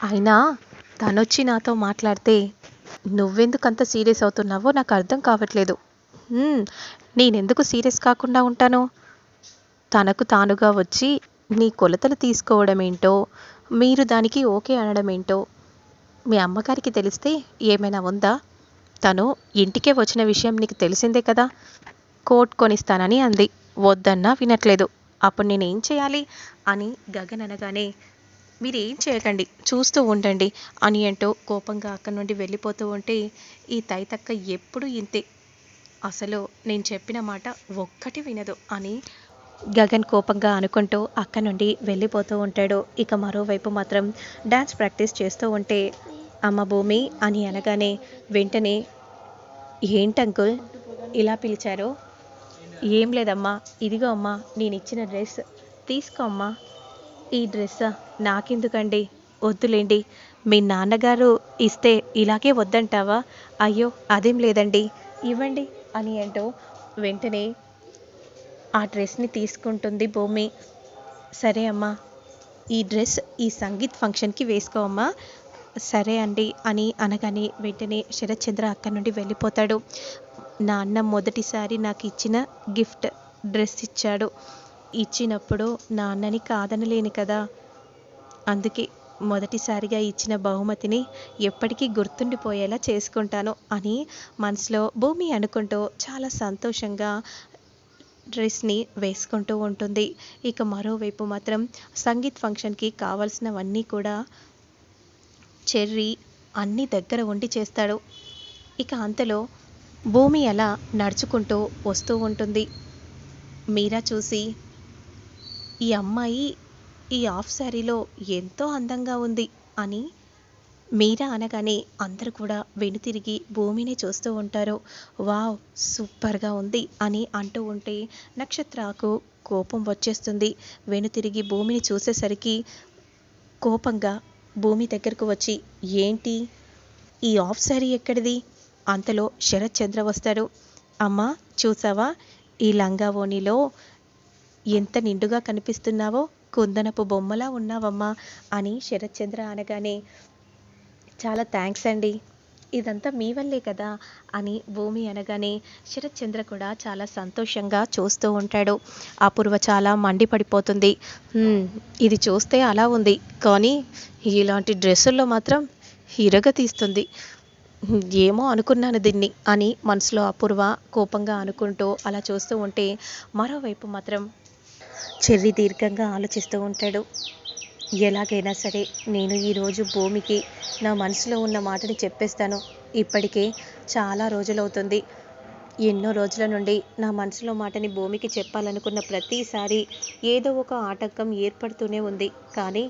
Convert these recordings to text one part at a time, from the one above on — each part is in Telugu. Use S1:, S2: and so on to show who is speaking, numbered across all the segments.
S1: అయినా తనొచ్చి నాతో మాట్లాడితే నువ్వెందుకు అంత సీరియస్ అవుతున్నావో నాకు అర్థం కావట్లేదు నేనెందుకు సీరియస్ కాకుండా ఉంటాను? తనకు తానుగా వచ్చి నీ కొలతలు తీసుకోవడం ఏంటో మీరు దానికి ఓకే అనడం ఏంటో మీ అమ్మగారికి తెలిస్తే ఏమైనా ఉందా? తను ఇంటికే వచ్చిన విషయం నీకు తెలిసిందే కదా? కోట్ కొనిస్తానని అంది. వద్దన్నా వినట్లేదు. అప్పుడు నేనేం చేయాలి? అని గగన్ అనగానే మీరు ఏం చేయకండి చూస్తూ ఉండండి. అని అంటూ కోపంగా అక్కడి నుండి వెళ్ళిపోతూ ఉంటే ఈ తైతక్క ఎప్పుడు ఇంతే. అసలు నేను చెప్పిన మాట ఒక్కటి వినదు అని గగన్ కోపంగా అనుకుంటూ అక్క నుండి వెళ్ళిపోతూ ఉంటాడు. ఇక మరోవైపు మాత్రం డ్యాన్స్ ప్రాక్టీస్ చేస్తూ ఉంటే అమ్మ భూమి అని అనగానే వెంటనే ఏంటంకుల్ ఇలా పిలిచారు? ఏం లేదమ్మా ఇదిగో అమ్మా నేను ఇచ్చిన డ్రెస్ తీసుకో అమ్మా ఈ డ్రెస్ నాకెందుకండి? వద్దులేండి. మీ నాన్నగారు ఇస్తే ఇలాగే వద్దంటావా? అయ్యో అదేం లేదండి. ఇవ్వండి అని అంటూ వెంటనే ఆ డ్రెస్ని తీసుకుంటుంది భూమి. సరే అమ్మా ఈ డ్రెస్ ఈ సంగీత్ ఫంక్షన్కి వేసుకో అమ్మా. సరే అండి అని అనగానే వెంటనే శరత్చంద్ర అక్కడి నుండి వెళ్ళిపోతాడు. నాన్న మొదటిసారి నాకు ఇచ్చిన గిఫ్ట్ డ్రెస్ ఇచ్చాడు. ఇచ్చినప్పుడు నాన్నని కాదనలేను కదా. అందుకే మొదటిసారిగా ఇచ్చిన బహుమతిని ఎప్పటికీ గుర్తుండిపోయేలా చేసుకుంటాను అని మనసులో భూమి అనుకుంటూ చాలా సంతోషంగా డ్రెస్ని వేసుకుంటూ ఉంటుంది. ఇక మరోవైపు మాత్రం సంగీత్ ఫంక్షన్కి కావాల్సినవన్నీ కూడా చెర్రీ అన్ని దగ్గర ఉండి చేస్తాడు. ఇక అంతలో భూమి అలా నడుచుకుంటూ వస్తూ ఉంటుంది. మీరా చూసి ఈ అమ్మాయి ఈ ఆఫ్ శారీలో ఎంతో అందంగా ఉంది అని మీరా అనగానే అందరూ కూడా వెనుతిరిగి భూమిని చూస్తూ ఉంటారు. వావ్ సూపర్గా ఉంది అని అంటూ ఉంటే నక్షత్రకు కోపం వచ్చేస్తుంది. వెనుతిరిగి భూమిని చూసేసరికి కోపంగా భూమి దగ్గరకు వచ్చి ఏంటి? ఈ ఆఫ్ శారీ ఎక్కడిది? అంతలో శరత్ చంద్ర వస్తాడు అమ్మా చూసావా? ఈ లంగా ఓణిలో ఎంత నిండుగా కనిపిస్తున్నావో? కుందనపు బొమ్మలా ఉన్నావమ్మా అని శరత్చంద్ర అనగానే చాలా థ్యాంక్స్ అండి. ఇదంతా మీ వల్లే కదా? అని భూమి అనగానే శరత్చంద్ర కూడా చాలా సంతోషంగా చూస్తూ ఉంటాడు. అపూర్వ చాలా మండిపడిపోతుంది. ఇది చూస్తే అలా ఉంది. కానీ ఇలాంటి డ్రెస్సుల్లో మాత్రం ఇరగ తీస్తుంది. ఏమో అనుకున్నాను దీన్ని అని మనసులో అపూర్వ కోపంగా అనుకుంటూ అలా చూస్తూ ఉంటే మరోవైపు మాత్రం చెర్రి దీర్ఘంగా ఆలోచిస్తూ ఉంటాడు. ఎలాగైనా సరే నేను ఈరోజు భూమికి నా మనసులో ఉన్న మాటని చెప్పేస్తాను. ఇప్పటికే చాలా రోజులవుతుంది. ఎన్నో రోజుల నుండి నా మనసులో మాటని భూమికి చెప్పాలనుకున్న ప్రతిసారి ఏదో ఒక ఆటంకం ఏర్పడుతూనే ఉంది. కానీ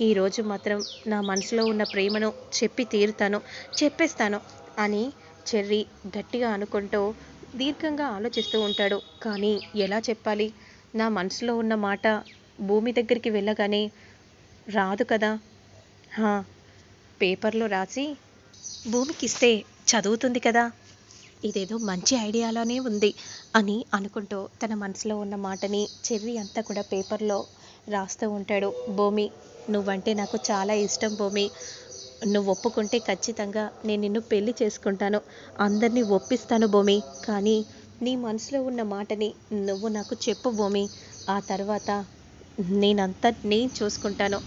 S1: ఈరోజు మాత్రం నా మనసులో ఉన్న ప్రేమను చెప్పి తీరుతాను చెప్పేస్తాను అని చెర్రి గట్టిగా అనుకుంటూ దీర్ఘంగా ఆలోచిస్తూ ఉంటాడు. కానీ ఎలా చెప్పాలి? నా మనసులో ఉన్న మాట భూమి దగ్గరికి వెళ్ళగానే రాదు కదా? హా, పేపర్లో రాసి భూమికి ఇస్తే చదువుతుంది కదా? ఇదేదో మంచి ఐడియాలోనే ఉంది అని అనుకుంటూ తన మనసులో ఉన్న మాటని చెర్రి అంతా కూడా పేపర్లో రాస్తూ ఉంటాడు భూమి. నువ్వంటే నాకు చాలా ఇష్టం భూమి. నువ్వు ఒప్పుకుంటే ఖచ్చితంగా నేను నిన్ను పెళ్ళి చేసుకుంటాను. అందరినీ ఒప్పిస్తాను భూమి. కానీ నీ మనసులో ఉన్న మాటని నువ్వు నాకు చెప్పు భూమి. ఆ తర్వాత నేనంతా నేను చూసుకుంటాను.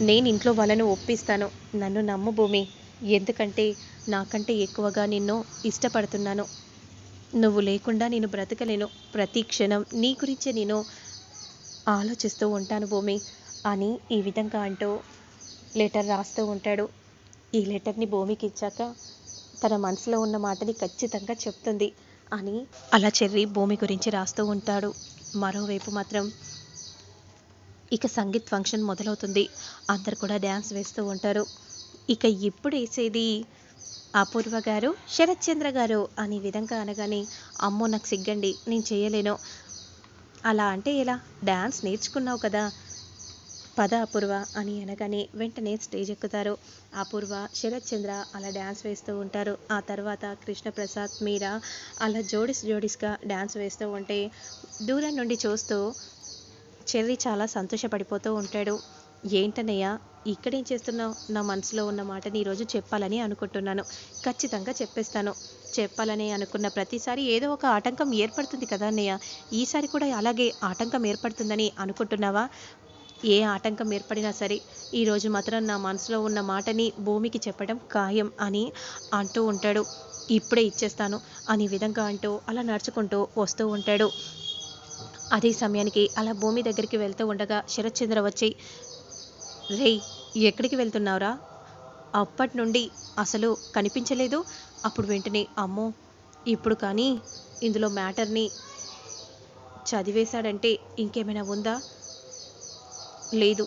S1: నేను ఇంట్లో వాళ్ళను ఒప్పిస్తాను. నన్ను నమ్ము భూమి. ఎందుకంటే నాకంటే ఎక్కువగా నిన్ను ఇష్టపడుతున్నాను. నువ్వు లేకుండా నేను బ్రతకలేను. ప్రతి క్షణం నీ గురించే నేను ఆలోచిస్తూ ఉంటాను భూమి అని ఈ విధంగా అంటూ లెటర్ రాస్తూ ఉంటాడు. ఈ లెటర్ని భూమికి ఇచ్చాక తన మనసులో ఉన్న మాటని ఖచ్చితంగా చెప్తుంది. అని అలా చెర్రి భూమి గురించి రాస్తూ ఉంటాడు. మరోవైపు మాత్రం ఇక సంగీత్ ఫంక్షన్ మొదలవుతుంది. అందరు కూడా డ్యాన్స్ వేస్తూ ఉంటారు. ఇక ఇప్పుడు వేసేది అపూర్వ గారు శరత్ చంద్ర గారు అనే విధంగా అనగానే అమ్మో నాకు సిగ్గండి నేను చేయలేను. అలా అంటే ఎలా? డ్యాన్స్ నేర్చుకున్నావు కదా. పద అపూర్వ అని అనగానే వెంటనే స్టేజ్ ఎక్కుతారు. అపూర్వ శరత్ చంద్ర అలా డ్యాన్స్ వేస్తూ ఉంటారు. ఆ తర్వాత కృష్ణప్రసాద్ మీరా అలా జోడిస్ జోడిస్గా డ్యాన్స్ వేస్తూ ఉంటే దూరం నుండి చూస్తూ చెర్రీ చాలా సంతోషపడిపోతూ ఉంటాడు. ఏంటన్నయ్య ఇక్కడేం చేస్తున్నావు? నా మనసులో ఉన్న మాటని ఈరోజు చెప్పాలని అనుకుంటున్నాను. ఖచ్చితంగా చెప్పేస్తాను. చెప్పాలని అనుకున్న ప్రతిసారి ఏదో ఒక ఆటంకం ఏర్పడుతుంది కదా అన్నయ్య? ఈసారి కూడా అలాగే ఆటంకం ఏర్పడుతుందని అనుకుంటున్నావా? ఏ ఆటంకం ఏర్పడినా సరే ఈరోజు మాత్రం నా మనసులో ఉన్న మాటని భూమికి చెప్పడం ఖాయం అని అంటూ ఉంటాడు. ఇప్పుడే ఇచ్చేస్తాను అనే విధంగా అంటూ అలా నడుచుకుంటూ వస్తూ ఉంటాడు. అదే సమయానికి అలా భూమి దగ్గరికి వెళ్తూ ఉండగా శరత్చంద్ర వచ్చి రేయ్ ఎక్కడికి వెళ్తున్నావురా? అప్పటి నుండి అసలు కనిపించలేదు? అప్పుడు వెంటనే అమ్మో ఇప్పుడు కానీ ఇందులో మ్యాటర్ని చదివేశాడంటే ఇంకేమైనా ఉందా? లేదు.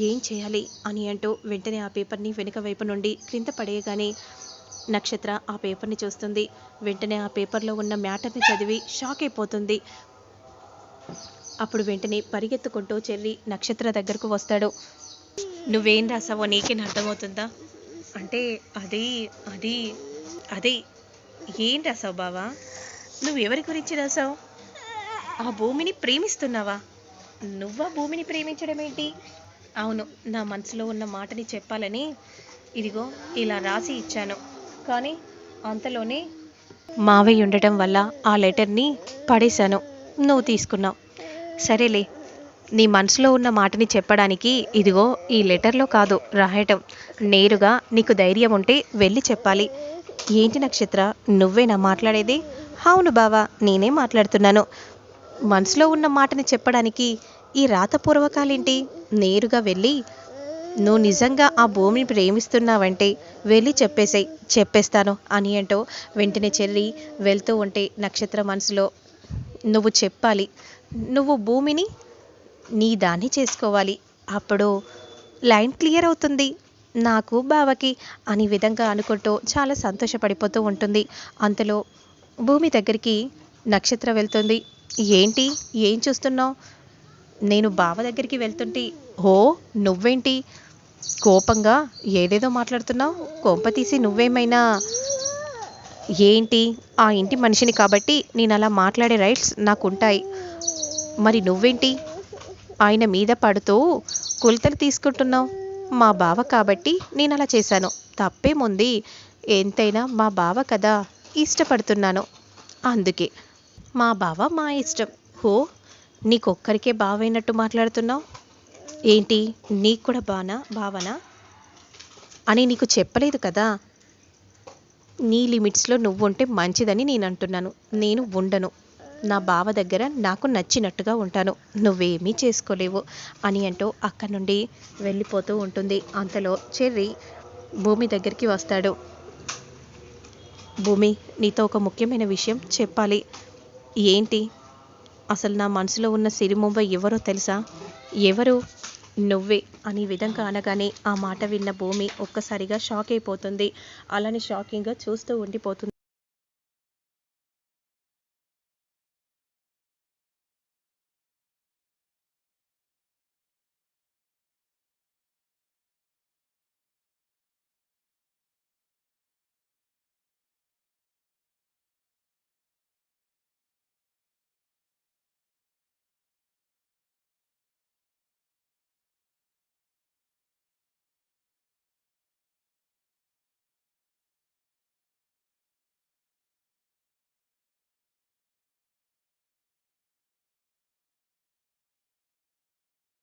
S1: ఏం చేయాలి అని అంటూ వెంటనే ఆ పేపర్ని వెనుక వైపు నుండి క్రింద పడేయగానే నక్షత్ర ఆ పేపర్ని చూస్తుంది. వెంటనే ఆ పేపర్లో ఉన్న మ్యాటర్ని చదివి షాక్ అయిపోతుంది. అప్పుడు వెంటనే పరిగెత్తుకుంటూ చెల్లి నక్షత్ర దగ్గరకు వస్తాడు. నువ్వేం రాసావో నీకేం అర్థమవుతుందా? అంటే అది అది అది ఏం రాసావు బావా? నువ్వు ఎవరి గురించి రాసావు? ఆ భూమిని ప్రేమిస్తున్నావా? నువ్వా భూమిని ప్రేమించడం ఏంటి అవును నా మనసులో ఉన్న మాటని చెప్పాలని ఇదిగో ఇలా రాసి ఇచ్చాను. కానీ అంతలోనే మావయ్య ఉండటం వల్ల ఆ లెటర్ని పడేశాను. నువ్వు తీసుకున్నావు. సరేలే నీ మనసులో ఉన్న మాటని చెప్పడానికి ఇదిగో ఈ లెటర్లో కాదు రాయటం. నేరుగా నీకు ధైర్యం ఉంటే వెళ్ళి చెప్పాలి. ఏంటి నక్షత్ర నువ్వేనా మాట్లాడేది? అవును బావా నేనే మాట్లాడుతున్నాను. మనసులో ఉన్న మాటని చెప్పడానికి ఈ రాతపూర్వకాలేంటి? నేరుగా వెళ్ళి నువ్వు నిజంగా ఆ భూమిని ప్రేమిస్తున్నావంటే వెళ్ళి చెప్పేసాయి చెప్పేస్తాను అని అంటూ వెంటనే చెల్లి వెళ్తూ ఉంటే నక్షత్ర మనసులో నువ్వు చెప్పాలి నువ్వు భూమిని నీ దాన్ని చేసుకోవాలి. అప్పుడు లైన్ క్లియర్ అవుతుంది. నాకు బావకి అని విధంగా అనుకుంటూ చాలా సంతోషపడిపోతూ ఉంటుంది. అంతలో భూమి దగ్గరికి నక్షత్ర వెళ్తుంది. ఏంటి? ఏం చూస్తున్నావు? నేను బావ దగ్గరికి వెళ్తుంటే ఓ నువ్వేంటి? కోపంగా ఏదేదో మాట్లాడుతున్నావు? కోప తీసి నువ్వేమైనా ఏంటి? ఆ ఇంటి మనిషిని కాబట్టి నేను అలా మాట్లాడే రైట్స్ నాకు ఉంటాయి మరి నువ్వేంటి? ఆయన మీద పడుతూ కొలతలు తీసుకుంటున్నావు. మా బావ కాబట్టి నేను అలా చేశాను. తప్పేముంది? ఎంతైనా మా బావ కదా ఇష్టపడుతున్నాను. అందుకే మా బావ మా ఇష్టం. హో నీకొక్కరికే బావైనట్టు మాట్లాడుతున్నావు? ఏంటి నీకు కూడా బానా బావనా? అని నీకు చెప్పలేదు కదా? నీ లిమిట్స్లో నువ్వు ఉంటే మంచిదని నేను అంటున్నాను నేను ఉండను. నా బావ దగ్గర నాకు నచ్చినట్టుగా ఉంటాను. నువ్వేమీ చేసుకోలేవు అని అంటూ అక్కడి నుండి వెళ్ళిపోతూ ఉంటుంది. అంతలో చెర్రి భూమి దగ్గరికి వస్తాడు. భూమి నీతో ఒక ముఖ్యమైన విషయం చెప్పాలి. ఏంటి? అసలు నా మనసులో ఉన్న సిరిమొంబ ఎవరో తెలుసా? ఎవరు? నువ్వే అనే విధంగా అనగానే ఆ మాట విన్న భూమి ఒక్కసారిగా షాక్ అయిపోతుంది. అలానే షాకింగ్గా చూస్తూ ఉండిపోతుంది.